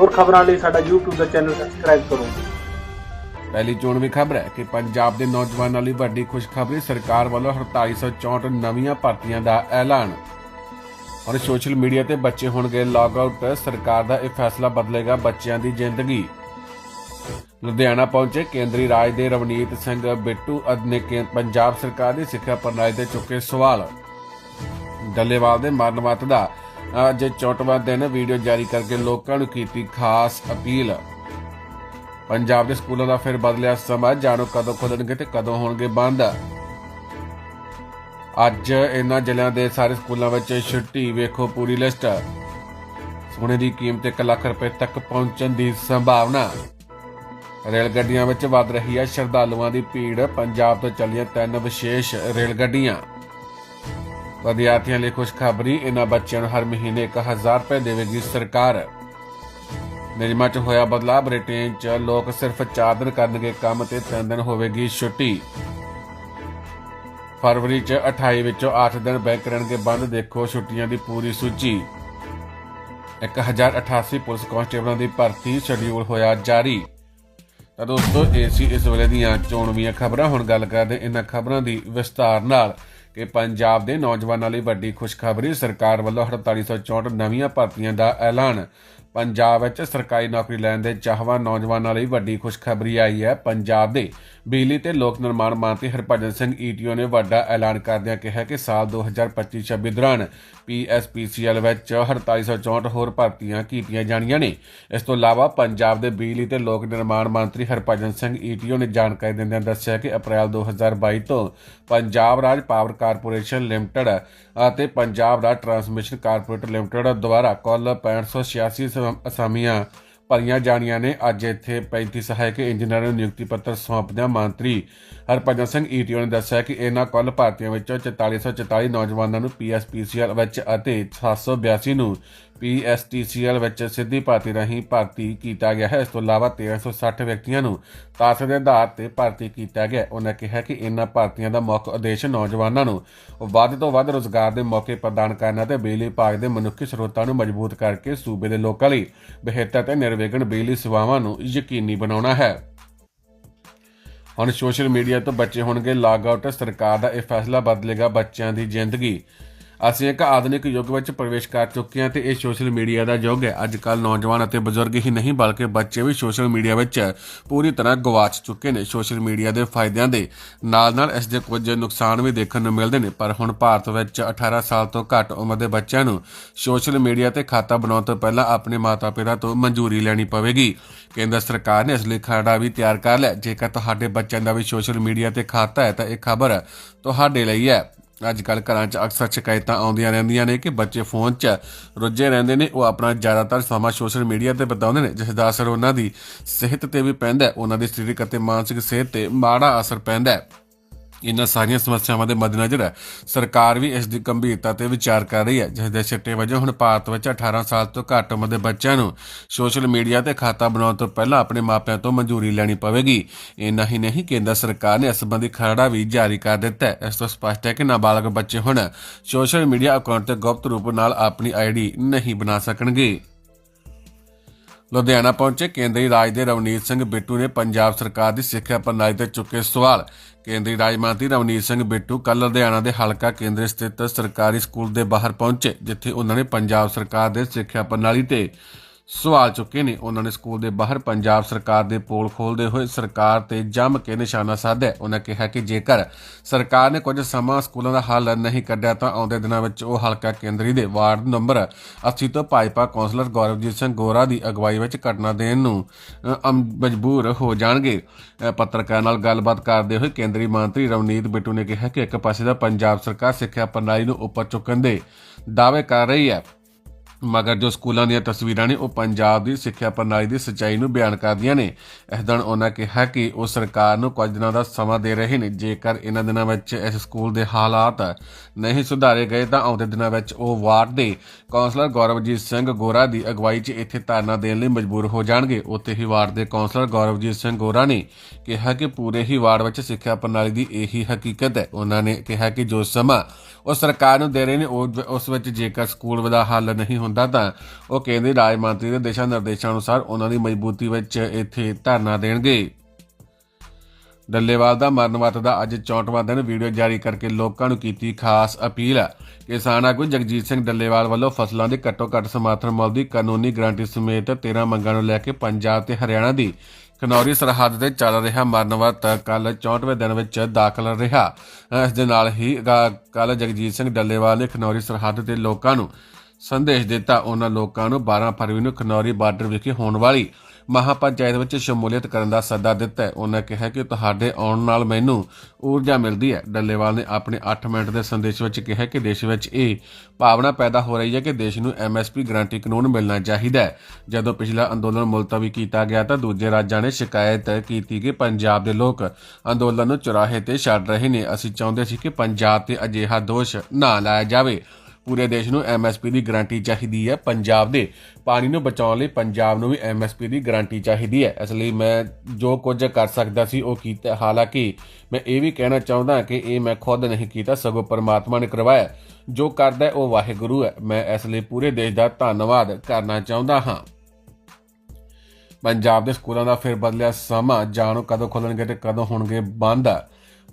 ਹੋਰ ਖਬਰਾਂ ਲਈ ਸਾਡਾ YouTube ਦਾ ਚੈਨਲ ਸਬਸਕ੍ਰਾਈਬ ਕਰੋ। ਪਹਿਲੀ ਚੋਣਵੀ ਖਬਰ ਹੈ ਕਿ ਪੰਜਾਬ ਦੇ ਨੌਜਵਾਨਾਂ ਲਈ ਵੱਡੀ ਖੁਸ਼ਖਬਰੀ ਸਰਕਾਰ ਵੱਲੋਂ 4864 ਨਵੀਆਂ ਭਰਤੀਆਂ ਦਾ ਐਲਾਨ। ਔਰ ਸੋਸ਼ਲ ਮੀਡੀਆ ਤੇ ਬੱਚੇ ਹੋਣਗੇ ਲੌਗ ਆਊਟ ਸਰਕਾਰ ਦਾ ਇਹ ਫੈਸਲਾ ਬਦਲੇਗਾ ਬੱਚਿਆਂ ਦੀ ਜ਼ਿੰਦਗੀ। ਲੁਧਿਆਣਾ ਪਹੁੰਚੇ ਕੇਂਦਰੀ ਰਾਜ ਦੇ ਰਵਨੀਤ ਸਿੰਘ ਬਿੱਟੂ ਅਦ ਨੇ ਪੰਜਾਬ ਸਰਕਾਰ ਦੀ ਸਿੱਖਿਆ ਪ੍ਰਣਾਲੀ ਤੇ ਚੁੱਕੇ ਸਵਾਲ। ਡੱਲੇਵਾਲ ਦੇ ਮਰਨ ਮਤ ਦਾ ਅੱਜ 64ਵਾਂ ਦਿਨ ਵੀਡੀਓ ਜਾਰੀ ਕਰਕੇ ਲੋਕਾਂ ਨੂੰ ਕੀਤੀ ਖਾਸ ਅਪੀਲ। ਪੰਜਾਬ ਦੇ ਸਕੂਲਾਂ ਦਾ ਫਿਰ ਬਦਲਿਆ ਸਮਾਂ, ਜਾਣੋ ਕਦੋਂ ਖੁੱਲਣਗੇ ਤੇ ਕਦੋਂ ਹੋਣਗੇ ਬੰਦ। ਅੱਜ ਇਹਨਾਂ ਜ਼ਿਲ੍ਹਿਆਂ ਦੇ ਸਾਰੇ ਸਕੂਲਾਂ ਵਿੱਚ ਛੁੱਟੀ, ਵੇਖੋ ਪੂਰੀ ਲਿਸਟ। ਸੋਨੇ ਦੀ ਕੀਮਤ 1 ਲੱਖ ਰੁਪਏ ਤੱਕ ਪਹੁੰਚਣ ਦੀ ਸੰਭਾਵਨਾ। ਰੇਲ ਗੱਡੀਆਂ ਵਿੱਚ ਵੱਧ ਰਹੀ ਹੈ ਸ਼ਰਧਾਲੂਆਂ ਦੀ ਭੀੜ, ਪੰਜਾਬ ਤੋਂ ਚੱਲੀਆਂ ਤਿੰਨ ਵਿਸ਼ੇਸ਼ ਰੇਲ ਗੱਡੀਆਂ ਵਿਦਿਆਰਥੀਆਂ ਲਈ ਖੁਸ਼ਖਬਰੀ, ਇਹਨਾਂ ਬੱਚਿਆਂ ਨੂੰ ਹਰ ਮਹੀਨੇ 1000 ਰੁਪਏ ਦੇਵੇਗੀ ਸਰਕਾਰ। ਨਿਯਮਾਂ 'ਚ ਹੋਇਆ ਬਦਲਾਅ ਬ੍ਰਿਟੇਨ 'ਚ ਲੋਕ ਸਿਰਫ 4 ਦਿਨ ਕਰਨਗੇ ਕੰਮ ਤੇ 3 ਦਿਨ ਹੋਵੇਗੀ ਛੁੱਟੀ। ਫਰਵਰੀ 'ਚ 28 ਵਿੱਚੋਂ 8 ਦਿਨ ਬੈਂਕ ਰਹਿਣਗੇ ਬੰਦ, ਦੇਖੋ ਛੁੱਟੀਆਂ ਦੀ ਪੂਰੀ ਸੂਚੀ। 1088 ਪੁਲਿਸ ਕਾਂਸਟੇਬਲਾਂ ਦੀ ਭਰਤੀ ਸ਼ਡਿਊਲ ਹੋਇਆ ਜਾਰੀ। ਤਾਂ ਦੋਸਤੋ ਇਹ ਸੀ ਇਸ ਵੇਲੇ ਦੀਆਂ ਚੋਣਵੀਆਂ ਖਬਰਾਂ, ਹੁਣ ਗੱਲ ਕਰਦੇ ਇਹਨਾਂ ਖਬਰਾਂ ਦੀ ਵਿਸਤਾਰ ਨਾਲ। ਕਿ ਪੰਜਾਬ ਦੇ ਨੌਜਵਾਨਾਂ ਲਈ ਵੱਡੀ ਖੁਸ਼ਖਬਰੀ ਸਰਕਾਰ ਵੱਲੋਂ 4864 ਨਵੀਆਂ ਭਰਤੀਆਂ ਦਾ ਐਲਾਨ। ਪੰਜਾਬ ਵਿੱਚ ਸਰਕਾਰੀ ਨੌਕਰੀ ਲੈਣ ਦੇ ਚਾਹਵਾਨ ਨੌਜਵਾਨਾਂ ਲਈ ਵੱਡੀ ਖੁਸ਼ਖਬਰੀ ਆਈ ਹੈ। ਪੰਜਾਬ ਦੇ ਬਿਜਲੀ ਤੇ ਲੋਕ ਨਿਰਮਾਣ ਮੰਤਰੀ ਹਰਭਜਨ ਸਿੰਘ ਈਟੀਓ ਨੇ ਵੱਡਾ ਐਲਾਨ ਕਰਦਿਆਂ ਕਿਹਾ ਕਿ ਸਾਲ 2025-26 ਦੌਰਾਨ ਪੀਐਸਪੀਸੀਐਲ ਵਿੱਚ 4864 ਹੋਰ ਭਰਤੀਆਂ ਕੀਤੀਆਂ ਜਾਣੀਆਂ ਨੇ। ਇਸ ਤੋਂ ਇਲਾਵਾ ਪੰਜਾਬ ਦੇ ਬਿਜਲੀ ਤੇ ਲੋਕ ਨਿਰਮਾਣ ਮੰਤਰੀ ਹਰਭਜਨ ਸਿੰਘ ਈਟੀਓ ਨੇ ਜਾਣਕਾਰੀ ਦਿੰਦਿਆਂ ਦੱਸਿਆ ਕਿ ਅਪ੍ਰੈਲ 2022 ਤੋਂ Punjab Raj power corporation limited ਅਤੇ Punjab Raj transmission corporate limited ਦੁਆਰਾ ਕੁੱਲ 6586 ਅਸਾਮ- ਅਸਾਮੀਆਂ ਭਰੀਆਂ ਜਾਣੀਆਂ ਨੇ। ਅੱਜ ਇੱਥੇ 35 ਸਹਾਇਕ ਇੰਜੀਨੀਅਰਾਂ ਨੂੰ ਨਿਯੁਕਤੀ ਪੱਤਰ ਸੌਂਪਦਿਆਂ ਮੰਤਰੀ ਹਰਭਜਨ ਸਿੰਘ ਈਟੀਓ ਨੇ ਦੱਸਿਆ ਕਿ ਇਹਨਾਂ ਕੁੱਲ ਭਾਰਤੀਆਂ ਵਿੱਚੋਂ 4444 ਨੌਜਵਾਨਾਂ ਨੂੰ ਪੀਐਸਪੀਸੀਐਲ ਵਿੱਚ ਅਤੇ 782 ਨੂੰ ਪੀਐਸਟੀਸੀਐਲ ਵਿੱਚ ਸਿੱਧੀ ਭਰਤੀ ਰਾਹੀਂ ਭਰਤੀ ਕੀਤਾ ਗਿਆ ਹੈ। ਇਸ ਤੋਂ ਇਲਾਵਾ 1360 ਵਿਅਕਤੀਆਂ ਨੂੰ ਤਾਸ ਦੇ ਆਧਾਰ ਤੇ ਭਰਤੀ ਕੀਤਾ ਗਿਆ। ਉਹਨਾਂ ਕਿਹਾ ਕਿ ਇਹਨਾਂ ਭਰਤੀਆਂ ਦਾ ਮੁੱਖ ਉਦੇਸ਼ ਨੌਜਵਾਨਾਂ ਨੂੰ ਵੱਧ ਤੋਂ ਵੱਧ ਰੋਜ਼ਗਾਰ ਦੇ ਮੌਕੇ ਪ੍ਰਦਾਨ ਕਰਨਾ ਤੇ ਬਿਜਲੀ ਵਿਭਾਗ ਦੇ ਮਨੁੱਖੀ ਸਰੋਤਾਂ ਨੂੰ ਮਜ਼ਬੂਤ ਕਰਕੇ ਸੂਬੇ ਦੇ ਲੋਕਾਂ ਲਈ ਬਿਹਤਰ ਤੇ ਨਿਰਵਿਘਨ ਬਿਜਲੀ ਸੇਵਾਵਾਂ ਨੂੰ ਯਕੀਨੀ ਬਣਾਉਣਾ ਹੈ। ਹੁਣ ਸੋਸ਼ਲ ਮੀਡੀਆ ਤੋਂ ਬੱਚੇ ਹੋਣਗੇ ਲੌਗ ਆਊਟ ਸਰਕਾਰ ਦਾ ਇਹ ਫੈਸਲਾ ਬਦਲੇਗਾ ਬੱਚਿਆਂ ਦੀ ਜ਼ਿੰਦਗੀ। ਅਸੀਂ ਇੱਕ ਆਧੁਨਿਕ ਯੁੱਗ ਵਿੱਚ ਪ੍ਰਵੇਸ਼ ਕਰ ਚੁੱਕੇ ਹਾਂ ਤੇ ਇਹ ਸੋਸ਼ਲ ਮੀਡੀਆ ਦਾ ਯੁੱਗ ਹੈ। ਅੱਜ ਕੱਲ ਨੌਜਵਾਨ ਅਤੇ ਬਜ਼ੁਰਗ ਹੀ ਨਹੀਂ, ਬਲਕਿ ਬੱਚੇ ਵੀ ਸੋਸ਼ਲ ਮੀਡੀਆ ਵਿੱਚ ਪੂਰੀ ਤਰ੍ਹਾਂ ਗਵਾਚ ਚੁੱਕੇ ਨੇ ਸੋਸ਼ਲ ਮੀਡੀਆ ਦੇ ਫਾਇਦਿਆਂ ਦੇ। ਨਾਲ ਨਾਲ ਇਸ ਦੇ ਕੁਝ ਨੁਕਸਾਨ ਵੀ ਦੇਖਣ ਨੂੰ ਮਿਲਦੇ ਨੇ, ਪਰ ਹੁਣ ਭਾਰਤ ਵਿੱਚ 18 ਸਾਲ ਤੋਂ ਘੱਟ ਉਮਰ ਦੇ ਬੱਚਿਆਂ ਨੂੰ ਸੋਸ਼ਲ ਮੀਡੀਆ ਤੇ ਖਾਤਾ ਬਣਾਉਣ ਤੋਂ ਪਹਿਲਾਂ ਆਪਣੇ ਮਾਤਾ-ਪਿਤਾ ਤੋਂ ਮਨਜ਼ੂਰੀ ਲੈਣੀ ਪਵੇਗੀ। ਕੇਂਦਰ ਸਰਕਾਰ ਨੇ ਇਸ ਲਈ ਖਰੜਾ ਵੀ ਤਿਆਰ ਕਰ ਲਿਆ। ਜੇਕਰ ਤੁਹਾਡੇ ਬੱਚਿਆਂ ਦਾ ਵੀ ਸੋਸ਼ਲ ਮੀਡੀਆ ਤੇ ਖਾਤਾ ਹੈ, ਤਾਂ ਇਹ ਖਬਰ ਤੁਹਾਡੇ ਲਈ ਹੈ। ਅੱਜ ਕੱਲ ਘਰਾਂ 'ਚ ਅਕਸਰ ਸ਼ਿਕਾਇਤਾਂ ਆਉਂਦੀਆਂ ਰਹਿੰਦੀਆਂ ਨੇ ਕਿ ਬੱਚੇ ਫੋਨ 'ਚ ਰੁੱਝੇ ਰਹਿੰਦੇ ਨੇ, ਉਹ ਆਪਣਾ ਜ਼ਿਆਦਾਤਰ ਸਮਾਂ ਸੋਸ਼ਲ ਮੀਡੀਆ ਤੇ ਬਿਤਾਉਂਦੇ ਨੇ, ਜਿਸ ਦਾ ਅਸਰ ਉਹਨਾਂ ਦੀ ਸਿਹਤ ਤੇ ਵੀ ਪੈਂਦਾ ਹੈ। ਉਹਨਾਂ ਦੀ ਸਰੀਰਕ ਅਤੇ ਮਾਨਸਿਕ ਸਿਹਤ ਤੇ ਮਾੜਾ ਅਸਰ ਪੈਂਦਾ ਹੈ। ਇਨ੍ਹਾਂ ਸਾਰੀਆਂ ਸਮੱਸਿਆਵਾਂ ਦੇ ਮੱਦੇਨਜ਼ਰ ਸਰਕਾਰ ਵੀ ਇਸ ਦੀ ਗੰਭੀਰਤਾ ਤੇ ਵਿਚਾਰ ਕਰ ਰਹੀ ਹੈ, ਜਿਸ ਦੇ ਸਿੱਟੇ ਵਜੋਂ ਹੁਣ ਭਾਰਤ ਵਿੱਚ 18 ਸਾਲ ਤੋਂ ਘੱਟ ਉਮਰ ਦੇ ਬੱਚਿਆਂ ਨੂੰ ਸੋਸ਼ਲ ਮੀਡੀਆ ਤੇ ਖਾਤਾ ਬਣਾਉਣ ਤੋਂ ਪਹਿਲਾਂ ਆਪਣੇ ਮਾਪਿਆਂ ਤੋਂ ਮਨਜ਼ੂਰੀ ਲੈਣੀ ਪਵੇਗੀ। ਇੰਨਾ ਹੀ ਨਹੀਂ, ਕੇਂਦਰ ਸਰਕਾਰ ਨੇ ਇਸ ਸੰਬੰਧੀ ਖਰੜਾ ਵੀ ਜਾਰੀ ਕਰ ਦਿੱਤਾ ਹੈ। ਇਸ ਤੋਂ ਸਪਸ਼ਟ ਹੈ ਕਿ ਨਾਬਾਲਗ ਬੱਚੇ ਹੁਣ ਸੋਸ਼ਲ ਮੀਡੀਆ ਅਕਾਊਂਟ ਤੇ ਗੁਪਤ ਰੂਪ ਨਾਲ ਆਪਣੀ ਆਈਡੀ ਨਹੀਂ ਬਣਾ ਸਕਣਗੇ। ਲੁਧਿਆਣਾ ਪਹੁੰਚੇ ਕੇਂਦਰੀ ਰਾਜ ਦੇ ਰਵਨੀਤ ਸਿੰਘ ਬਿੱਟੂ ਨੇ ਪੰਜਾਬ ਸਰਕਾਰ ਦੀ ਸਿੱਖਿਆ ਪ੍ਰਣਾਲੀ ਤੇ ਚੁੱਕੇ ਸਵਾਲ। ਕੇਂਦਰੀ ਰਾਜ ਮੰਤਰੀ ਰਵਨੀਤ ਸਿੰਘ ਬਿੱਟੂ ਕੱਲ ਲੁਧਿਆਣਾ ਦੇ ਹਲਕਾ ਕੇਂਦਰ ਸਥਿਤ ਸਰਕਾਰੀ ਸਕੂਲ ਦੇ ਬਾਹਰ ਪਹੁੰਚੇ, ਜਿੱਥੇ ਉਹਨਾਂ ਨੇ ਪੰਜਾਬ ਸਰਕਾਰ ਦੇ ਸਿੱਖਿਆ ਪ੍ਰਣਾਲੀ ਤੇ ਸਵਾਲ ਚੁੱਕੇ ਨੇ। ਉਹਨਾਂ ਨੇ ਸਕੂਲ ਦੇ ਬਾਹਰ ਪੰਜਾਬ ਸਰਕਾਰ ਦੇ ਪੋਲ ਖੋਲਦੇ ਹੋਏ ਸਰਕਾਰ ਤੇ ਜੰਮ ਕੇ ਨਿਸ਼ਾਨਾ ਸਾਧਿਆ। ਉਹਨਾਂ ਕਿਹਾ ਕਿ ਜੇਕਰ ਸਰਕਾਰ ਨੇ ਕੁਝ ਸਮਾਂ ਸਕੂਲਾਂ ਦਾ ਹੱਲ ਨਹੀਂ ਕੱਢਿਆ ਤਾਂ ਆਉਂਦੇ ਦਿਨਾਂ ਵਿੱਚ ਉਹ ਹਲਕਾ ਕੇਂਦਰੀ ਦੇ ਵਾਰਡ ਨੰਬਰ 80 ਤੋਂ ਭਾਜਪਾ ਕੌਂਸਲਰ ਗੌਰਵਜੀਤ ਸਿੰਘ ਗੋਰਾ ਦੀ ਅਗਵਾਈ ਵਿੱਚ ਘਟਨਾ ਦੇਣ ਨੂੰ ਮਜਬੂਰ ਹੋ ਜਾਣਗੇ। ਪੱਤਰਕਾਰਾਂ ਨਾਲ ਗੱਲਬਾਤ ਕਰਦੇ ਹੋਏ ਕੇਂਦਰੀ ਮੰਤਰੀ ਰਵਨੀਤ ਬਿੱਟੂ ਨੇ ਕਿਹਾ ਕਿ ਇੱਕ ਪਾਸੇ ਦਾ ਪੰਜਾਬ ਸਰਕਾਰ ਸਿੱਖਿਆ ਪ੍ਰਣਾਲੀ ਨੂੰ ਉੱਪਰ ਚੁੱਕਣ ਦੇ ਦਾਅਵੇ ਕਰ ਰਹੀ ਹੈ। ਮਗਰ ਜੋ ਸਕੂਲਾਂ ਦੀਆਂ ਤਸਵੀਰਾਂ ਨੇ, ਉਹ ਪੰਜਾਬ ਦੀ ਸਿੱਖਿਆ ਪ੍ਰਣਾਲੀ ਦੀ ਸੱਚਾਈ ਨੂੰ ਬਿਆਨ ਕਰਦੀਆਂ ਨੇ। ਇਸ ਦੌਰਾਨ ਉਹਨਾਂ ਕਿਹਾ ਕਿ ਉਹ ਸਰਕਾਰ ਨੂੰ ਕੁਝ ਦਿਨਾਂ ਦਾ ਸਮਾਂ ਦੇ ਰਹੇ ਨੇ। ਜੇਕਰ ਇਹਨਾਂ ਦਿਨਾਂ ਵਿੱਚ ਇਸ ਸਕੂਲ ਦੇ ਹਾਲਾਤ ਨਹੀਂ ਸੁਧਾਰੇ ਗਏ, ਤਾਂ ਆਉਂਦੇ ਦਿਨਾਂ ਵਿੱਚ ਉਹ ਵਾਰਡ ਦੇ ਕੌਂਸਲਰ ਗੌਰਵਜੀਤ ਸਿੰਘ ਗੋਰਾ ਦੀ ਅਗਵਾਈ 'ਚ ਇੱਥੇ ਧਰਨਾ ਦੇਣ ਲਈ ਮਜਬੂਰ ਹੋ ਜਾਣਗੇ। ਉੱਥੇ ਹੀ ਵਾਰਡ ਦੇ ਕੌਂਸਲਰ ਗੌਰਵਜੀਤ ਸਿੰਘ ਗੋਰਾ ਨੇ ਕਿਹਾ ਕਿ ਪੂਰੇ ਹੀ ਵਾਰਡ ਵਿੱਚ ਸਿੱਖਿਆ ਪ੍ਰਣਾਲੀ ਦੀ ਇਹੀ ਹਕੀਕਤ ਹੈ। ਉਹਨਾਂ ਨੇ ਕਿਹਾ ਕਿ ਜੋ ਸਮਾਂ ਉਹ ਸਰਕਾਰ ਨੂੰ ਦੇ ਰਹੇ ਨੇ ਉਸ ਵਿੱਚ ਜੇਕਰ ਸਕੂਲ ਦਾ ਹੱਲ ਨਹੀਂ ਹੁੰਦਾ ਤਾਂ ਉਹ ਕੇਂਦਰੀ ਰਾਜ ਮੰਤਰੀ ਦੇ ਦਿਸ਼ਾ ਨਿਰਦੇਸ਼ਾਂ ਅਨੁਸਾਰ ਉਹਨਾਂ ਦੀ ਮਜ਼ਬੂਤੀ ਵਿੱਚ ਇੱਥੇ ਧਰਨਾ ਦੇਣਗੇ। ਡੱਲੇਵਾਲ ਦਾ ਮਰਨ ਵਰਤ ਦਾ ਅੱਜ 64ਵਾਂ ਦਿਨ ਵੀਡੀਓ ਜਾਰੀ ਕਰਕੇ ਲੋਕਾਂ ਨੂੰ ਕੀਤੀ ਖਾਸ ਅਪੀਲ। ਕਿਸਾਨ ਆਗੂ ਜਗਜੀਤ ਸਿੰਘ ਡੱਲੇਵਾਲ ਵੱਲੋਂ ਫਸਲਾਂ ਦੇ ਘੱਟੋ ਘੱਟ ਸਮਰਥਨ ਮੁੱਲ ਦੀ ਕਾਨੂੰਨੀ ਗਰੰਟੀ ਸਮੇਤ 13 ਮੰਗਾਂ ਨੂੰ ਲੈ ਕੇ ਪੰਜਾਬ ਤੇ ਹਰਿਆਣਾ ਦੀ ਖਨੌਰੀ ਸਰਹੱਦ ਤੇ ਚੱਲ ਰਿਹਾ ਮਰਨ ਵਰਤ ਕੱਲ 64ਵੇਂ ਦਿਨ ਵਿੱਚ ਦਾਖਲ ਰਿਹਾ। ਇਸ ਦੇ ਨਾਲ ਹੀ ਕੱਲ ਜਗਜੀਤ ਸਿੰਘ ਡੱਲੇਵਾਲ ਨੇ ਖਨੌਰੀ ਸਰਹੱਦ ਤੇ ਲੋਕਾਂ ਨੂੰ ਸੰਦੇਸ਼ ਦਿੱਤਾ। ਉਹਨਾਂ ਲੋਕਾਂ ਨੂੰ 12 ਫਰਵਰੀ ਨੂੰ ਖਨੌਰੀ ਬਾਰਡਰ ਵਿਖੇ ਹੋਣ ਵਾਲੀ ਮਹਾਪੰਚਾਇਤ ਵਿੱਚ ਸ਼ਮੂਲੀਅਤ ਕਰਨ ਦਾ ਸੱਦਾ ਦਿੱਤਾ ਹੈ। ਉਹਨਾਂ ਕਿਹਾ ਕਿ ਤੁਹਾਡੇ ਆਉਣ ਨਾਲ ਮੈਨੂੰ ਊਰਜਾ ਮਿਲਦੀ ਹੈ। ਡੱਲੇਵਾਲ ਨੇ ਆਪਣੇ 8 ਮਿੰਟ ਦੇ ਸੰਦੇਸ਼ ਵਿੱਚ ਕਿਹਾ ਕਿ ਦੇਸ਼ ਵਿੱਚ ਇਹ ਭਾਵਨਾ ਪੈਦਾ ਹੋ ਰਹੀ ਹੈ ਕਿ ਦੇਸ਼ ਨੂੰ ਐਮਐਸਪੀ ਗਰੰਟੀ ਕਾਨੂੰਨ ਮਿਲਣਾ ਚਾਹੀਦਾ ਹੈ। ਜਦੋਂ ਪਿਛਲਾ ਅੰਦੋਲਨ ਮੁਲਤਵੀ ਕੀਤਾ ਗਿਆ ਤਾਂ ਦੂਜੇ ਰਾਜਾਂ ਨੇ ਸ਼ਿਕਾਇਤ ਕੀਤੀ ਕਿ ਪੰਜਾਬ ਦੇ ਲੋਕ ਅੰਦੋਲਨ ਨੂੰ ਚੁਰਾਹੇ ਤੇ ਛੱਡ ਰਹੇ ਨੇ। ਅਸੀਂ ਚਾਹੁੰਦੇ ਸੀ ਕਿ ਪੰਜਾਬ ਤੇ ਅਜਿਹਾ ਦੋਸ਼ ਨਾ ਲਾਇਆ ਜਾਵੇ। ਪੂਰੇ ਦੇਸ਼ ਨੂੰ ਐਮਐਸਪੀ ਦੀ ਗਾਰੰਟੀ ਚਾਹੀਦੀ ਹੈ। ਪੰਜਾਬ ਦੇ ਪਾਣੀ ਨੂੰ ਬਚਾਉਣ ਲਈ ਪੰਜਾਬ ਨੂੰ ਵੀ ਐਮਐਸਪੀ ਦੀ ਗਾਰੰਟੀ ਚਾਹੀਦੀ ਹੈ। ਇਸ ਲਈ ਮੈਂ ਜੋ ਕੁਝ ਕਰ ਸਕਦਾ ਸੀ, ਉਹ ਕੀਤਾ। ਹਾਲਾਂਕਿ ਮੈਂ ਇਹ ਵੀ ਕਹਿਣਾ ਚਾਹੁੰਦਾ ਕਿ ਇਹ ਮੈਂ ਖੁਦ ਨਹੀਂ ਕੀਤਾ, ਸਗੋਂ ਪਰਮਾਤਮਾ ਨੇ ਕਰਵਾਇਆ। ਜੋ ਕਰਦਾ ਉਹ ਵਾਹਿਗੁਰੂ ਹੈ। ਮੈਂ ਇਸ ਲਈ ਪੂਰੇ ਦੇਸ਼ ਦਾ ਧੰਨਵਾਦ ਕਰਨਾ ਚਾਹੁੰਦਾ ਹਾਂ। ਪੰਜਾਬ ਦੇ ਸਕੂਲਾਂ ਦਾ ਫਿਰ ਬਦਲਿਆ ਸਮਾਂ। ਜਾਣੋ ਕਦੋਂ ਖੁੱਲਣਗੇ ਤੇ ਕਦੋਂ ਹੋਣਗੇ ਬੰਦ।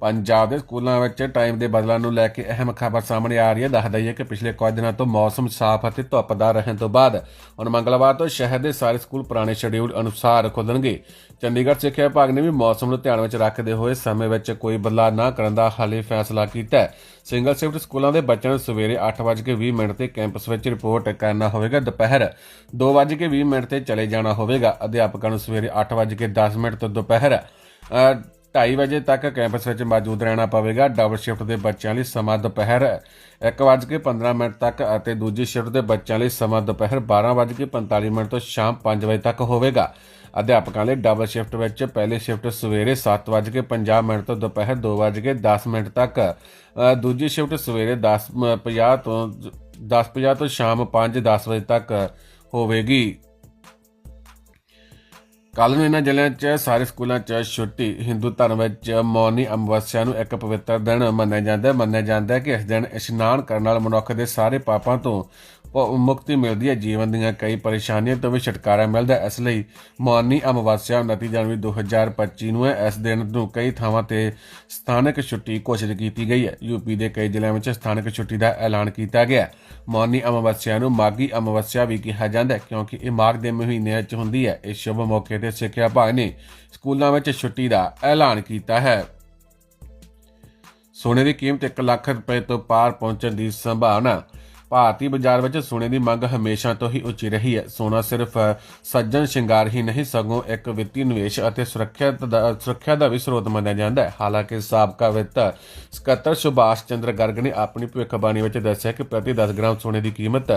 ਪੰਜਾਬ ਦੇ ਸਕੂਲਾਂ ਵਿੱਚ ਟਾਈਮ ਦੇ ਬਦਲਾਅ ਨੂੰ ਲੈ ਕੇ ਅਹਿਮ ਖਬਰ ਸਾਹਮਣੇ ਆ ਰਹੀ ਹੈ। ਦੱਸਦਾ ਹੈ ਕਿ ਪਿਛਲੇ ਕੁਝ ਦਿਨਾਂ ਤੋਂ ਮੌਸਮ ਸਾਫ਼ ਅਤੇ ਧੁੱਪਦਾਰ ਰਹਿਣ ਤੋਂ ਬਾਅਦ ਹੁਣ ਮੰਗਲਵਾਰ ਤੋਂ ਸ਼ਹਿਰ ਦੇ ਸਾਰੇ ਸਕੂਲ ਪੁਰਾਣੇ ਸ਼ਡਿਊਲ ਅਨੁਸਾਰ ਖੁੱਲਣਗੇ। ਚੰਡੀਗੜ੍ਹ ਸਿੱਖਿਆ ਵਿਭਾਗ ਨੇ ਵੀ ਮੌਸਮ ਨੂੰ ਧਿਆਨ ਵਿੱਚ ਰੱਖਦੇ ਹੋਏ ਸਮੇਂ ਵਿੱਚ ਕੋਈ ਬਦਲਾਅ ਨਾ ਕਰਨ ਦਾ ਹਾਲੇ ਫੈਸਲਾ ਕੀਤਾ ਹੈ। ਸਿੰਗਲ ਸ਼ਿਫਟ ਸਕੂਲਾਂ ਦੇ ਬੱਚਿਆਂ ਨੂੰ ਸਵੇਰੇ 8:20 ਮਿੰਟ ਤੇ ਕੈਂਪਸ ਵਿੱਚ ਰਿਪੋਰਟ ਕਰਨਾ ਹੋਵੇਗਾ। ਦੁਪਹਿਰ 2:20 ਮਿੰਟ ਤੇ ਚਲੇ ਜਾਣਾ ਹੋਵੇਗਾ। ਅਧਿਆਪਕਾਂ ਨੂੰ ਸਵੇਰੇ 8:10 ਮਿੰਟ ਤੋਂ ਦੁਪਹਿਰ 2:30 ਵਜੇ ਤੱਕ ਕੈਂਪਸ ਵਿੱਚ ਮੌਜੂਦ ਰਹਿਣਾ ਪਵੇਗਾ। ਡਬਲ ਸ਼ਿਫਟ ਦੇ ਬੱਚਿਆਂ ਲਈ ਸਮਾਂ ਦੁਪਹਿਰ 1:15 ਮਿੰਟ ਤੱਕ ਅਤੇ ਦੂਜੀ ਸ਼ਿਫਟ ਦੇ ਬੱਚਿਆਂ ਲਈ ਸਮਾਂ ਦੁਪਹਿਰ 12:45 ਮਿੰਟ ਤੋਂ ਸ਼ਾਮ 5 ਵਜੇ ਤੱਕ ਹੋਵੇਗਾ। ਅਧਿਆਪਕਾਂ ਲਈ ਡਬਲ ਸ਼ਿਫਟ ਵਿੱਚ ਪਹਿਲੀ ਸ਼ਿਫਟ ਸਵੇਰੇ 7:50 ਮਿੰਟ ਤੋਂ ਦੁਪਹਿਰ 2:10 ਮਿੰਟ ਤੱਕ। ਦੂਜੀ ਸ਼ਿਫਟ ਸਵੇਰੇ 10:50 ਤੋਂ 10:50 ਤੋਂ ਸ਼ਾਮ 5:10 ਵਜੇ ਤੱਕ ਹੋਵੇਗੀ। ਕੱਲ ਨੂੰ ਇਹਨਾਂ ਜ਼ਿਲ੍ਹਿਆਂ 'ਚ, ਸਾਰੇ ਸਕੂਲਾਂ 'ਚ ਛੁੱਟੀ। ਹਿੰਦੂ ਧਰਮ ਵਿੱਚ ਮੌਨੀ ਅਮਵਸਿਆ ਨੂੰ ਇੱਕ ਪਵਿੱਤਰ ਦਿਨ ਮੰਨਿਆ ਜਾਂਦਾ ਹੈ। ਮੰਨਿਆ ਜਾਂਦਾ ਹੈ ਕਿ ਇਸ ਦਿਨ ਇਸ਼ਨਾਨ ਕਰਨ ਨਾਲ ਮਨੁੱਖ ਦੇ ਸਾਰੇ ਪਾਪਾਂ ਤੋਂ ਉਹ ਮੁਕਤੀ ਮਿਲਦੀ ਹੈ ਜੀਵਨ ਦੀਆਂ ਕਈ ਪਰੇਸ਼ਾਨੀਆਂ ਤੋਂ ਵੀ ਛੁਟਕਾਰਾ ਮਿਲਦਾ ਹੈ। ਇਸ ਲਈ ਮੌਨੀ ਅਮਾਵਸਿਆ 29 ਜਨਵਰੀ 2025 ਨੂੰ ਹੈ। ਇਸ ਦਿਨ ਨੂੰ ਕਈ ਥਾਵਾਂ ਤੇ ਸਥਾਨਕ ਛੁੱਟੀ ਘੋਸ਼ਿਤ ਕੀਤੀ ਗਈ ਹੈ। ਯੂਪੀ ਦੇ ਕਈ ਜ਼ਿਲ੍ਹਿਆਂ ਵਿੱਚ ਸਥਾਨਕ ਛੁੱਟੀ ਦਾ ਐਲਾਨ ਕੀਤਾ ਗਿਆ ਹੈ। ਮੌਨੀ ਅਮਾਵਸਿਆ ਨੂੰ ਮਾਗੀ ਅਮਾਵਸਿਆ ਵੀ ਕਿਹਾ ਜਾਂਦਾ ਹੈ ਕਿਉਂਕਿ ਇਹ ਮਾਘ ਦੇ ਮਹੀਨੇ ਵਿੱਚ ਹੁੰਦੀ ਹੈ। ਇਸ ਸ਼ੁਭ ਮੌਕੇ ਤੇ ਸਿੱਖਿਆ ਵਿਭਾਗ ਨੇ ਸਕੂਲਾਂ ਵਿੱਚ ਛੁੱਟੀ ਦਾ ਐਲਾਨ ਕੀਤਾ ਹੈ। ਸੋਨੇ ਦੀ ਕੀਮਤ 1 ਲੱਖ ਰੁਪਏ ਤੋਂ ਪਾਰ ਪਹੁੰਚਣ ਦੀ ਸੰਭਾਵਨਾ ਭਾਰਤੀ ਬਾਜ਼ਾਰ ਵਿੱਚ ਸੋਨੇ ਦੀ ਮੰਗ ਹਮੇਸ਼ਾ ਤੋਂ ਹੀ ਉੱਚੀ ਰਹੀ ਹੈ। ਸੋਨਾ ਸਿਰਫ ਸੱਜਣ ਸ਼ਿੰਗਾਰ ਹੀ ਨਹੀਂ, ਸਗੋਂ ਇੱਕ ਵਿੱਤੀ ਨਿਵੇਸ਼ ਅਤੇ ਸੁਰੱਖਿਆ ਸੁਰੱਖਿਆ ਦਾ ਵੀ ਸਰੋਤ ਮੰਨਿਆ ਜਾਂਦਾ ਹੈ। ਹਾਲਾਂਕਿ ਸਾਬਕਾ ਵਿੱਤ ਸਕੱਤਰ ਸੁਭਾਸ਼ ਚੰਦਰ ਗਰਗ ਨੇ ਆਪਣੀ ਭਵਿੱਖਬਾਣੀ ਵਿੱਚ ਦੱਸਿਆ ਕਿ ਪ੍ਰਤੀ 10 ਗ੍ਰਾਮ ਸੋਨੇ ਦੀ ਕੀਮਤ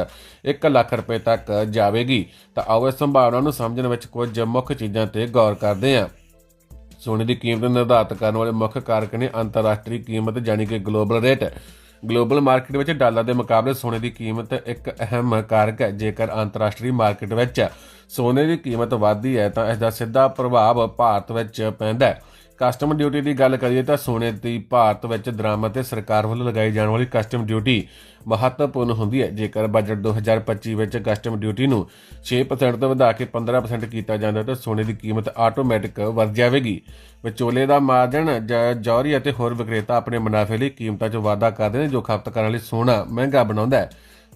1 ਲੱਖ ਰੁਪਏ ਤੱਕ ਜਾਵੇਗੀ। ਤਾਂ ਆਓ ਇਸ ਸੰਭਾਵਨਾ ਨੂੰ ਸਮਝਣ ਵਿੱਚ ਕੁਝ ਮੁੱਖ ਚੀਜ਼ਾਂ ਤੇ ਗੌਰ ਕਰਦੇ ਹਾਂ। ਸੋਨੇ ਦੀ ਕੀਮਤ ਨੂੰ ਨਿਰਧਾਰਤ ਕਰਨ ਵਾਲੇ ਮੁੱਖ ਕਾਰਕ ਨੇ ਅੰਤਰਰਾਸ਼ਟਰੀ ਕੀਮਤ ਯਾਨੀ ਕਿ ਗਲੋਬਲ ਰੇਟ ਗਲੋਬਲ ਮਾਰਕੀਟ ਵਿੱਚ ਡਾਲਰ ਦੇ ਮੁਕਾਬਲੇ ਸੋਨੇ ਦੀ ਕੀਮਤ ਇੱਕ ਅਹਿਮ ਕਾਰਕ ਹੈ। ਜੇਕਰ ਅੰਤਰਰਾਸ਼ਟਰੀ ਮਾਰਕੀਟ ਵਿੱਚ ਸੋਨੇ ਦੀ ਕੀਮਤ ਵਧਦੀ ਹੈ ਤਾਂ ਇਸ ਦਾ ਸਿੱਧਾ ਪ੍ਰਭਾਵ ਭਾਰਤ ਵਿੱਚ ਪੈਂਦਾ ਹੈ। ਕਸਟਮ ਡਿਊਟੀ ਦੀ ਗੱਲ ਕਰੀਏ ਤਾਂ ਸੋਨੇ ਦੀ ਭਾਰਤ ਵਿੱਚ ਦਰਾਮਦ ਤੇ ਸਰਕਾਰ ਵੱਲੋਂ ਲਗਾਈ ਜਾਣ ਵਾਲੀ ਕਸਟਮ ਡਿਊਟੀ ਮਹੱਤਵਪੂਰਨ ਹੁੰਦੀ ਹੈ। ਜੇਕਰ ਬਜਟ 2025 ਵਿੱਚ ਕਸਟਮ ਡਿਊਟੀ ਨੂੰ 6% ਤੋਂ ਵਧਾ ਕੇ 15% ਕੀਤਾ ਜਾਂਦਾ ਤਾਂ ਸੋਨੇ ਦੀ ਕੀਮਤ ਆਟੋਮੈਟਿਕ ਵੱਧ ਜਾਵੇਗੀ। ਵਿਚੋਲੇ ਦਾ ਮਾਰਜਨ ਜ- ਜੌਹਰੀ ਅਤੇ ਹੋਰ ਵਿਕਰੇਤਾ ਆਪਣੇ ਮੁਨਾਫੇ ਲਈ ਕੀਮਤਾਂ 'ਚ ਵਾਧਾ ਕਰਦੇ ਨੇ, ਜੋ ਖਪਤਕਾਰਾਂ ਲਈ ਸੋਨਾ ਮਹਿੰਗਾ ਬਣਾਉਂਦਾ ਹੈ।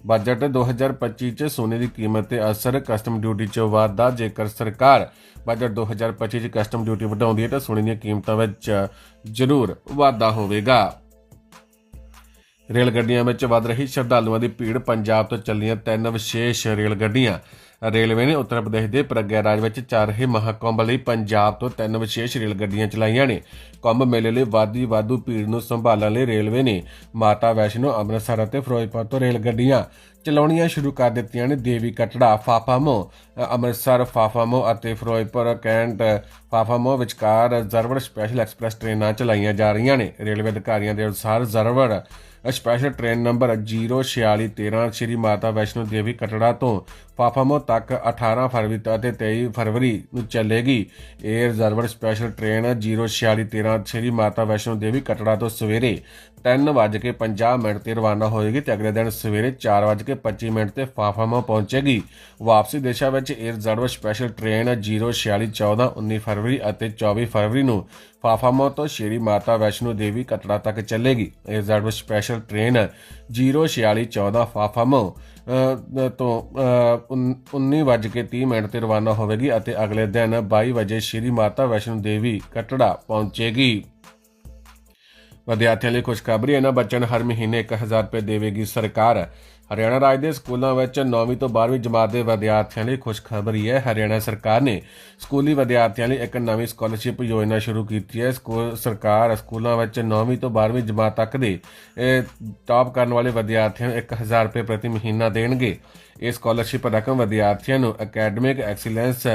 ਬਜਟ 2025 ਚ ਸੋਨੇ ਦੀ ਕੀਮਤ ਤੇ ਅਸਰ ਕਸਟਮ ਡਿਊਟੀ 'ਚ ਵਾਧਾ, ਜੇਕਰ ਸਰਕਾਰ ਬਜਟ 2025 ਚ ਕਸਟਮ ਡਿਊਟੀ ਵਧਾਉਂਦੀ ਹੈ ਤਾਂ ਸੋਨੇ ਦੀਆਂ ਕੀਮਤਾਂ ਵਿੱਚ ਜ਼ਰੂਰ ਵਾਧਾ ਹੋਵੇਗਾ। ਰੇਲ ਗੱਡੀਆਂ ਵਿੱਚ ਵੱਧ ਰਹੀ ਸ਼ਰਧਾਲੂਆਂ ਦੀ ਭੀੜ, ਪੰਜਾਬ ਤੋਂ ਚੱਲੀਆਂ ਤਿੰਨ ਵਿਸ਼ੇਸ਼ ਰੇਲ ਗੱਡੀਆਂ ਰੇਲਵੇ ਨੇ ਉੱਤਰ ਪ੍ਰਦੇਸ਼ ਦੇ ਪ੍ਰਗਿਆਰਾਜ ਵਿੱਚ ਚੱਲ ਰਹੇ ਮਹਾਕੁੰਭ ਲਈ ਪੰਜਾਬ ਤੋਂ ਤਿੰਨ ਵਿਸ਼ੇਸ਼ ਰੇਲ ਗੱਡੀਆਂ ਚਲਾਈਆਂ ਨੇ। ਕੁੰਭ ਮੇਲੇ ਲਈ ਵਾਧੀ ਵਾਧੂ ਭੀੜ ਨੂੰ ਸੰਭਾਲਣ ਲਈ ਰੇਲਵੇ ਨੇ ਮਾਤਾ ਵੈਸ਼ਨੋ ਅੰਮ੍ਰਿਤਸਰ ਅਤੇ ਫਿਰੋਜ਼ਪੁਰ ਤੋਂ ਰੇਲ ਗੱਡੀਆਂ ਚਲਾਉਣੀਆਂ ਸ਼ੁਰੂ ਕਰ ਦਿੱਤੀਆਂ ਨੇ। ਦੇਵੀ ਕਟੜਾ ਫਾਫਾਮੋ ਅੰਮ੍ਰਿਤਸਰ ਫਾਫਾਮੋ ਅਤੇ ਫਿਰੋਜ਼ਪੁਰ ਕੈਂਟ ਫਾਫਾਮੋ ਵਿਚਕਾਰ ਰਿਜ਼ਰਵਡ ਸਪੈਸ਼ਲ ਐਕਸਪ੍ਰੈਸ ਟ੍ਰੇਨਾਂ ਚਲਾਈਆਂ ਜਾ ਰਹੀਆਂ ਨੇ। ਰੇਲਵੇ ਅਧਿਕਾਰੀਆਂ ਦੇ ਅਨੁਸਾਰ reserved special train number 04613 Shri Mata Vaishno Devi Katra ਤੋਂ ਫਾਫਾਮੋ ਤੱਕ 18 ਫਰਵਰੀ ਤੋਂ ਅਤੇ 23 ਫਰਵਰੀ ਨੂੰ ਚੱਲੇਗੀ। Air reserved special train 04613 Shri Mata Vaishno Devi Katra ਤੋਂ ਸਵੇਰੇ 3:50 ਮਿੰਟ ਤੇ ਰਵਾਨਾ ਹੋਏਗੀ ਤੇ ਅਗਲੇ ਦਿਨ ਸਵੇਰੇ 4:25 ਮਿੰਟ ਤੇ ਫਾਫਾਮੋ ਪਹੁੰਚੇਗੀ। ਵਾਪਸੀ ਦਿਸ਼ਾ ਵਿੱਚ 에ਅਰ ਰਿਜ਼ਰਵ ਸਪੈਸ਼ਲ ਟ੍ਰੇਨ 04614 19 ਫਰਵਰੀ ਅਤੇ 24 ਫਰਵਰੀ ਨੂੰ ਫਾਫਾਮੋ ਤੋਂ ਸ਼੍ਰੀ ਮਾਤਾ ਵੈਸ਼ਨੋ ਦੇਵੀ ਕਟੜਾ ਤੱਕ ਚੱਲੇਗੀ। ਇਹ ਰਿਜ਼ਰਵ ਸਪੈਸ਼ਲ ਟ੍ਰੇਨ 04614 ਫਾਫਾਮੋ ਅ, ਤੋਂ 19:30 ਮਿੰਟ ਤੇ ਰਵਾਨਾ ਹੋਵੇਗੀ ਅਤੇ ਅਗਲੇ ਦਿਨ 22 ਵਜੇ ਸ਼੍ਰੀ ਮਾਤਾ ਵੈਸ਼ਨੋ ਦੇਵੀ ਕਟੜਾ ਪਹੁੰਚੇਗੀ। ਵਿਦਿਆਰਥੀਆਂ ਲਈ ਖੁਸ਼ਖਬਰੀ, ਇਹਨਾਂ ਬੱਚਿਆਂ ਨੂੰ ਹਰ ਮਹੀਨੇ 1000 ਰੁਪਏ ਦੇਵੇਗੀ ਸਰਕਾਰ। ਹਰਿਆਣਾ ਰਾਜ ਦੇ ਸਕੂਲਾਂ ਵਿੱਚ 9ਵੀਂ ਤੋਂ 12ਵੀਂ ਜਮਾਤ ਦੇ ਵਿਦਿਆਰਥੀਆਂ ਲਈ ਖੁਸ਼ਖਬਰੀ ਹੈ। ਹਰਿਆਣਾ ਸਰਕਾਰ ਨੇ ਸਕੂਲੀ ਵਿਦਿਆਰਥੀਆਂ ਲਈ ਇੱਕ ਨਵੀਂ ਸਕਾਲਰਸ਼ਿਪ ਯੋਜਨਾ ਸ਼ੁਰੂ ਕੀਤੀ ਹੈ। ਸਕੂਲ ਸਰਕਾਰ ਸਕੂਲਾਂ ਵਿੱਚ 9ਵੀਂ ਤੋਂ 12ਵੀਂ ਜਮਾਤ ਤੱਕ ਦੇ, ਇਹ ਟਾਪ ਕਰਨ ਵਾਲੇ ਵਿਦਿਆਰਥੀਆਂ ਨੂੰ 1000 ਰੁਪਏ ਪ੍ਰਤੀ ਮਹੀਨਾ ਦੇਣਗੇ। ਇਹ ਸਕਾਲਰਸ਼ਿਪ ਰਕਮ ਵਿਦਿਆਰਥੀਆਂ ਨੂੰ ਅਕੈਡਮਿਕ ਐਕਸੀਲੈਂਸ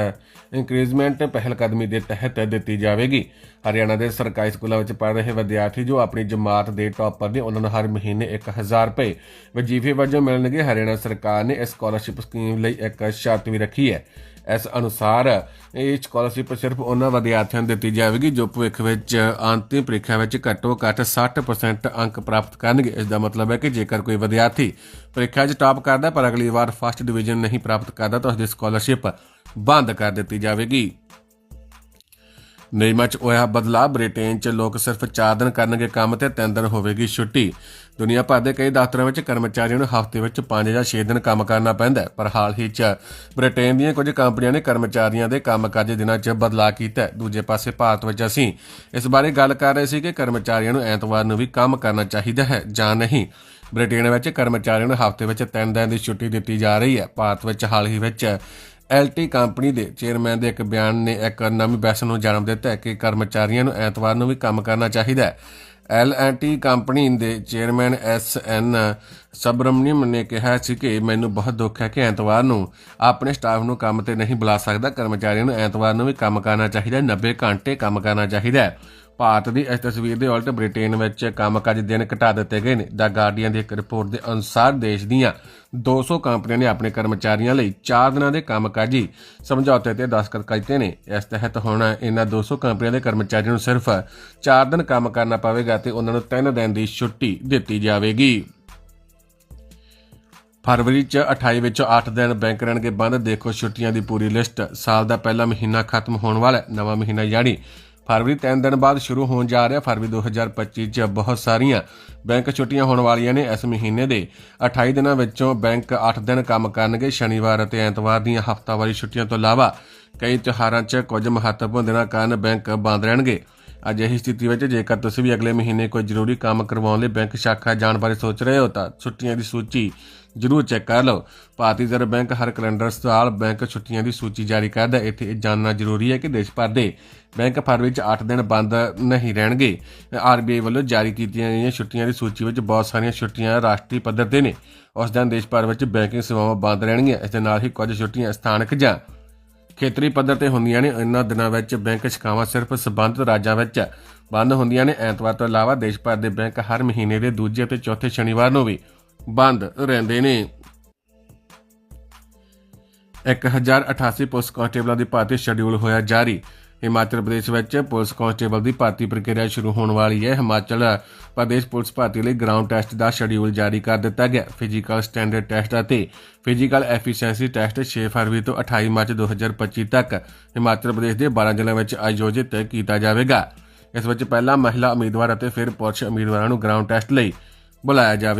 ਇਨਕਰੀਜ਼ਮੈਂਟ ਪਹਿਲ ਕਦਮੀ ਦੇ ਤਹਿਤ ਦਿੱਤੀ ਜਾਵੇਗੀ। ਹਰਿਆਣਾ ਦੇ ਸਰਕਾਰੀ ਸਕੂਲਾਂ ਵਿੱਚ ਪੜ੍ਹ ਰਹੇ ਵਿਦਿਆਰਥੀ ਜੋ ਆਪਣੀ ਜਮਾਤ ਦੇ ਟਾਪਰ ਨੇ, ਉਹਨਾਂ ਨੂੰ ਹਰ ਮਹੀਨੇ 1000 ਰੁਪਏ ਵਜੀਫੇ ਵਜੋਂ ਮਿਲਣਗੇ। ਹਰਿਆਣਾ ਸਰਕਾਰ ਨੇ ਇਸ ਸਕਾਲਰਸ਼ਿਪ ਸਕੀਮ ਲਈ ਇੱਕ ਸ਼ਰਤ ਵੀ ਰੱਖੀ ਹੈ। ਇਸ ਅਨੁਸਾਰ ਇਹ ਸਕਾਲਰਸ਼ਿਪ ਸਿਰਫ ਉਹਨਾਂ ਵਿਦਿਆਰਥੀਆਂ ਨੂੰ ਦਿੱਤੀ ਜਾਵੇਗੀ, ਜੋ ਭਵਿੱਖ ਵਿੱਚ ਅੰਤਿਮ ਪ੍ਰੀਖਿਆ ਵਿੱਚ ਘੱਟੋ ਘੱਟ 60% ਅੰਕ ਪ੍ਰਾਪਤ ਕਰਨਗੇ। ਇਸ ਦਾ ਮਤਲਬ ਹੈ ਕਿ ਜੇਕਰ ਕੋਈ ਵਿਦਿਆਰਥੀ ਪ੍ਰੀਖਿਆ 'ਚ ਟਾਪ ਕਰਦਾ ਪਰ ਅਗਲੀ ਵਾਰ ਫਸਟ ਡਿਵੀਜ਼ਨ ਨਹੀਂ ਪ੍ਰਾਪਤ ਕਰਦਾ, ਤਾਂ ਉਸ ਦੀ ਸਕਾਲਰਸ਼ਿਪ ਬੰਦ ਕਰ ਦਿੱਤੀ ਜਾਵੇਗੀ। ਨਿਯਮਾਂ 'ਚ ਹੋਇਆ। ਬਦਲਾਅ ਬ੍ਰਿਟੇਨ 'ਚ ਲੋਕ ਸਿਰਫ 4 ਦਿਨ ਕਰਨਗੇ ਕੰਮ ਤੇ 3 ਦਿਨ ਹੋਵੇਗੀ ਛੁੱਟੀ। ਦੁਨੀਆ ਭਰ ਦੇ ਕਈ ਦਫ਼ਤਰਾਂ ਵਿੱਚ ਕਰਮਚਾਰੀਆਂ ਨੂੰ ਹਫ਼ਤੇ ਵਿੱਚ 5 ਜਾਂ 6 ਦਿਨ ਕੰਮ ਕਰਨਾ ਪੈਂਦਾ ਪਰ ਹਾਲ ਹੀ 'ਚ ਬ੍ਰਿਟੇਨ ਦੀਆਂ ਕੁਝ ਕੰਪਨੀਆਂ ਨੇ ਕਰਮਚਾਰੀਆਂ ਦੇ ਕੰਮਕਾਜ ਦਿਨਾਂ 'ਚ ਬਦਲਾਅ ਕੀਤਾ ਹੈ। ਦੂਜੇ ਪਾਸੇ ਭਾਰਤ ਵਿੱਚ ਅਸੀਂ ਇਸ ਬਾਰੇ ਗੱਲ ਕਰ ਰਹੇ ਸੀ ਕਿ ਕਰਮਚਾਰੀਆਂ ਨੂੰ ਐਤਵਾਰ ਨੂੰ ਵੀ ਕੰਮ ਕਰਨਾ ਚਾਹੀਦਾ ਹੈ ਜਾਂ ਨਹੀਂ। ਬ੍ਰਿਟੇਨ ਵਿੱਚ ਕਰਮਚਾਰੀਆਂ ਨੂੰ ਹਫ਼ਤੇ ਵਿੱਚ 3 ਦਿਨ ਦੀ ਛੁੱਟੀ ਦਿੱਤੀ ਜਾ ਰਹੀ ਹੈ। ਭਾਰਤ ਵਿੱਚ ਹਾਲ ਹੀ ਵਿੱਚ ਐਲਟੀ ਕੰਪਨੀ ਦੇ ਚੇਅਰਮੈਨ ਦੇ ਇੱਕ ਬਿਆਨ ਨੇ ਇੱਕ ਨਵੀਂ ਬਹਿਸ ਨੂੰ ਜਨਮ ਦਿੱਤਾ ਹੈ ਕਿ ਕਰਮਚਾਰੀਆਂ ਨੂੰ ਐਤਵਾਰ ਨੂੰ ਵੀ ਕੰਮ ਕਰਨਾ ਚਾਹੀਦਾ ਹੈ। ਐਲਐਨਟੀ ਕੰਪਨੀ ਦੇ ਚੇਅਰਮੈਨ ਐਸ ਐਨ ਸਬਰਮਨੀਅਮ ਨੇ ਕਿਹਾ ਸੀ ਕਿ ਮੈਨੂੰ ਬਹੁਤ ਦੁੱਖ ਹੈ ਕਿ ਐਤਵਾਰ ਨੂੰ ਆਪਣੇ ਸਟਾਫ ਨੂੰ ਕੰਮ ਤੇ ਨਹੀਂ ਬੁਲਾ ਸਕਦਾ। ਕਰਮਚਾਰੀਆਂ ਨੂੰ ਐਤਵਾਰ ਨੂੰ ਵੀ ਕੰਮ ਕਰਨਾ ਚਾਹੀਦਾ ਹੈ 90 ਘੰਟੇ ਕੰਮ ਕਰਨਾ ਚਾਹੀਦਾ ਹੈ। ਭਾਰਤ ਦੀ ਇਸ ਤਸਵੀਰ ਦੇ ਉਲਟ ਬ੍ਰਿਟੇਨ ਵਿੱਚ ਕੰਮਕਾਜ ਦਿਨ ਘਟਾ ਦਿੱਤੇ ਗਏ ਨੇ। ਦਾ ਗਾਰਡੀਅਨ ਦੀ ਇੱਕ ਰਿਪੋਰਟ ਦੇ ਅਨੁਸਾਰ ਦੇਸ਼ ਦੀਆਂ 200 ਕੰਪਨੀਆਂ ਨੇ ਆਪਣੇ ਕਰਮਚਾਰੀਆਂ ਲਈ 4 ਦਿਨਾਂ ਦੇ ਕੰਮਕਾਜੀ ਸਮਝੌਤੇ ਤੇ ਦਸਤਖਤ ਕੀਤੇ ਨੇ। ਇਸ ਤਹਿਤ ਹੁਣ ਇਹਨਾਂ 200 ਕੰਪਨੀਆਂ ਦੇ ਕਰਮਚਾਰੀਆਂ ਨੂੰ ਸਿਰਫ 4 ਦਿਨ ਕੰਮ ਕਰਨਾ ਪਵੇਗਾ ਤੇ ਉਹਨਾਂ ਨੂੰ 3 ਦਿਨ ਦੀ ਛੁੱਟੀ ਦਿੱਤੀ ਜਾਵੇਗੀ। ਫਰਵਰੀ ਚ 28 ਵਿੱਚੋਂ 8 ਦਿਨ ਬੈਂਕ ਰਹਿਣਗੇ ਬੰਦ। ਦੇਖੋ ਛੁੱਟੀਆਂ ਦੀ ਪੂਰੀ ਲਿਸਟ। ਸਾਲ ਦਾ ਪਹਿਲਾ ਮਹੀਨਾ ਖਤਮ ਹੋਣ ਵਾਲਾ ਨਵਾਂ ਮਹੀਨਾ ਯਾਨੀ ਫਰਵਰੀ 3 ਦਿਨ ਬਾਅਦ ਸ਼ੁਰੂ ਹੋਣ ਜਾ ਰਿਹਾ ਫਰਵਰੀ 2025 ਚ ਬਹੁਤ ਸਾਰੀਆਂ ਬੈਂਕ ਛੁੱਟੀਆਂ ਹੋਣ ਵਾਲੀਆਂ ਨੇ ਇਸ ਮਹੀਨੇ ਦੇ। 28 ਦਿਨਾਂ ਵਿੱਚੋਂ ਬੈਂਕ 8 ਦਿਨ ਕੰਮ ਕਰਨਗੇ। ਸ਼ਨੀਵਾਰ ਅਤੇ ਐਤਵਾਰ ਦੀਆਂ ਹਫ਼ਤਾਵਾਰੀ ਛੁੱਟੀਆਂ ਤੋਂ ਇਲਾਵਾ ਕਈ ਤਿਉਹਾਰਾਂ 'ਚ ਕੁਝ ਮਹੱਤਵਪੂਰਨ ਦਿਨਾਂ ਕਾਰਨ ਬੈਂਕ ਬੰਦ ਰਹਿਣਗੇ। ਅਜਿਹੀ ਸਥਿਤੀ ਵਿੱਚ ਜੇਕਰ ਤੁਸੀਂ ਵੀ ਅਗਲੇ ਮਹੀਨੇ ਕੋਈ ਜ਼ਰੂਰੀ ਕੰਮ ਕਰਵਾਉਣ ਲਈ ਬੈਂਕ ਸ਼ਾਖਾ ਜਾਣ ਬਾਰੇ ਸੋਚ ਰਹੇ ਹੋ ਤਾਂ ਛੁੱਟੀਆਂ ਦੀ ਸੂਚੀ ਜ਼ਰੂਰ ਚੈੱਕ ਕਰ ਲਓ। ਭਾਰਤੀ ਰਿਜ਼ਰਵ ਬੈਂਕ ਹਰ ਕੈਲੰਡਰ ਸਾਲ ਬੈਂਕ ਛੁੱਟੀਆਂ ਦੀ ਸੂਚੀ ਜਾਰੀ ਕਰਦਾ ਇੱਥੇ ਇਹ ਜਾਣਨਾ ਜ਼ਰੂਰੀ ਹੈ ਕਿ ਦੇਸ਼ ਭਰ ਦੇ ਬੈਂਕ ਫਰਵਰੀ 'ਚ 8 ਦਿਨ ਬੰਦ ਨਹੀਂ ਰਹਿਣਗੇ। ਆਰਬੀਆਈ ਵੱਲੋਂ ਜਾਰੀ ਕੀਤੀਆਂ ਗਈਆਂ ਛੁੱਟੀਆਂ ਦੀ ਸੂਚੀ ਵਿੱਚ ਬਹੁਤ ਸਾਰੀਆਂ ਛੁੱਟੀਆਂ ਰਾਸ਼ਟਰੀ ਪੱਧਰ ਤੇ ਨੇ। ਉਸ ਦਿਨ ਦੇਸ਼ ਭਰ ਵਿੱਚ ਬੈਂਕਿੰਗ ਸੇਵਾਵਾਂ ਬੰਦ ਰਹਿਣਗੀਆਂ। ਇਸ ਦੇ ਨਾਲ ਹੀ ਕੁਝ ਛੁੱਟੀਆਂ ਸਥਾਨਕ ਜਾਂ ਖੇਤਰੀ ਪੱਧਰ ਤੇ ਹੁੰਦੀਆਂ ਨੇ। ਇਹਨਾਂ ਦਿਨਾਂ ਵਿੱਚ ਬੈਂਕ ਸ਼ਿਕਾਵਾਂ ਸਿਰਫ ਸਬੰਧਤ ਰਾਜਾਂ ਵਿੱਚ ਬੰਦ ਹੁੰਦੀਆਂ ਨੇ। ਐਤਵਾਰ ਤੋਂ ਇਲਾਵਾ ਦੇਸ਼ ਭਰ ਦੇ ਬੈਂਕ ਹਰ ਮਹੀਨੇ ਦੇ ਦੂਜੇ ਅਤੇ ਚੌਥੇ ਸ਼ਨੀਵਾਰ ਨੂੰ ਵੀ ਬੰਦ ਰਹਿੰਦੇ ਨੇ। 1088 ਪੁਲਿਸ ਕਾਂਸਟੇਬਲਾਂ ਦੀ ਭਰਤੀ ਸ਼ਡਿਊਲ ਹੋਇਆ ਜਾਰੀ। ਹਿਮਾਚਲ ਪ੍ਰਦੇਸ਼ ਵਿੱਚ ਪੁਲਿਸ ਕਾਂਸਟੇਬਲ ਦੀ ਭਰਤੀ ਪ੍ਰਕਿਰਿਆ ਸ਼ੁਰੂ ਹੋਣ ਵਾਲੀ ਹੈ। ਹਿਮਾਚਲ ਪ੍ਰਦੇਸ਼ ਪੁਲਿਸ ਭਰਤੀ ਲਈ ਗਰਾਊਂਡ ਟੈਸਟ ਦਾ ਸ਼ਡਿਊਲ ਜਾਰੀ ਕਰ ਦਿੱਤਾ ਗਿਆ। ਫਿਜ਼ੀਕਲ ਸਟੈਂਡਰਡ ਟੈਸਟ ਅਤੇ ਫਿਜ਼ੀਕਲ ਐਫੀਸ਼ੀਐਂਸੀ ਟੈਸਟ 6 ਫਰਵਰੀ ਤੋਂ 28 ਮਾਰਚ 2025 ਤੱਕ ਹਿਮਾਚਲ ਪ੍ਰਦੇਸ਼ ਦੇ 12 ਜ਼ਿਲ੍ਹਿਆਂ ਵਿੱਚ ਆਯੋਜਿਤ ਕੀਤਾ ਜਾਵੇਗਾ। ਇਸ ਵਿੱਚ ਪਹਿਲਾਂ ਮਹਿਲਾ ਉਮੀਦਵਾਰ ਅਤੇ ਫਿਰ ਪੁਰਸ਼ ਉਮੀਦਵਾਰਾਂ ਨੂੰ ਗਰਾਊਂਡ ਟੈਸਟ ਲਈ ਬੁਲਾਇਆ ਜਾਵੇ